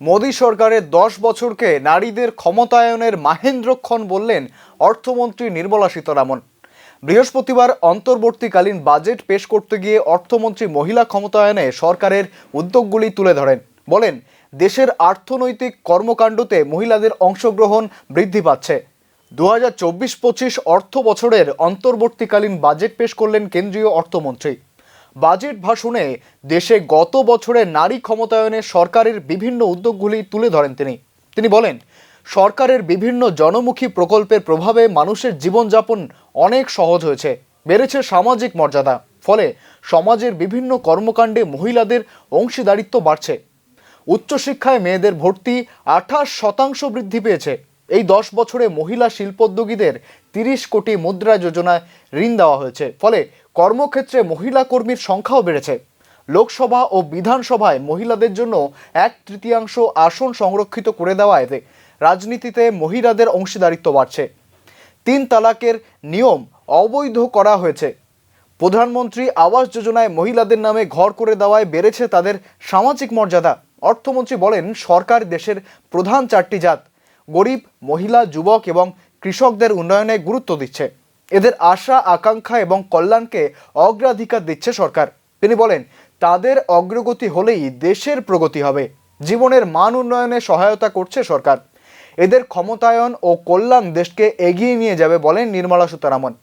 মোদী সরকারের দশ বছরকে নারীদের ক্ষমতায়নের মাহেন্দ্রক্ষণ বললেন অর্থমন্ত্রী নির্মলা সীতারামন। বৃহস্পতিবার অন্তর্বর্তীকালীন বাজেট পেশ করতে গিয়ে অর্থমন্ত্রী মহিলা ক্ষমতায়নে সরকারের উদ্যোগগুলি তুলে ধরেন। বলেন, দেশের অর্থনৈতিক কর্মকাণ্ডতে মহিলাদের অংশগ্রহণ বৃদ্ধি পাচ্ছে। দু হাজার চব্বিশ পঁচিশ অর্থ বছরের অন্তর্বর্তীকালীন বাজেট পেশ করলেন কেন্দ্রীয় অর্থমন্ত্রী। বাজেট ভাষণে দেশে গত বছরে নারী ক্ষমতায়নে সরকারের বিভিন্ন উদ্যোগগুলি তুলে ধরেন তিনি। তিনি বলেন, সরকারের বিভিন্ন জনমুখী প্রকল্পের প্রভাবে মানুষের জীবনযাপন অনেক সহজ হয়েছে, বেড়েছে সামাজিক মর্যাদা, ফলে সমাজের বিভিন্ন কর্মকাণ্ডে মহিলাদের অংশীদারিত্ব বাড়ছে। উচ্চশিক্ষায় মেয়েদের ভর্তি আঠাশ শতাংশ বৃদ্ধি পেয়েছে। এই দশ বছরে মহিলা শিল্পোদ্যোগীদের তিরিশ কোটি মুদ্রা যোজনায় ঋণ দেওয়া হয়েছে। ফলে কর্মক্ষেত্রে মহিলা কর্মীর সংখ্যাও বেড়েছে। লোকসভা ও বিধানসভায় মহিলাদের জন্য এক তৃতীয়াংশ আসন সংরক্ষিত করে দেওয়া এতে রাজনীতিতে মহিলাদের অংশীদারিত্ব বাড়ছে। তিন তালাকের নিয়ম অবৈধ করা হয়েছে। প্রধানমন্ত্রী আবাস যোজনায় মহিলাদের নামে ঘর করে দেওয়ায় বেড়েছে তাদের সামাজিক মর্যাদা। অর্থমন্ত্রী বলেন, সরকার দেশের প্রধান চারটি জাত। গরিব, মহিলা, যুবক এবং কৃষকদের উন্নয়নে গুরুত্ব দিচ্ছে। এদের আশা, আকাঙ্ক্ষা এবং কল্যাণকে অগ্রাধিকার দিচ্ছে সরকার। তিনি বলেন, তাদের অগ্রগতি হলেই দেশের প্রগতি হবে। জীবনের মান উন্নয়নে সহায়তা করছে সরকার। এদের ক্ষমতায়ন ও কল্যাণ দেশকে এগিয়ে নিয়ে যাবে বলেন নির্মলা সীতারামন।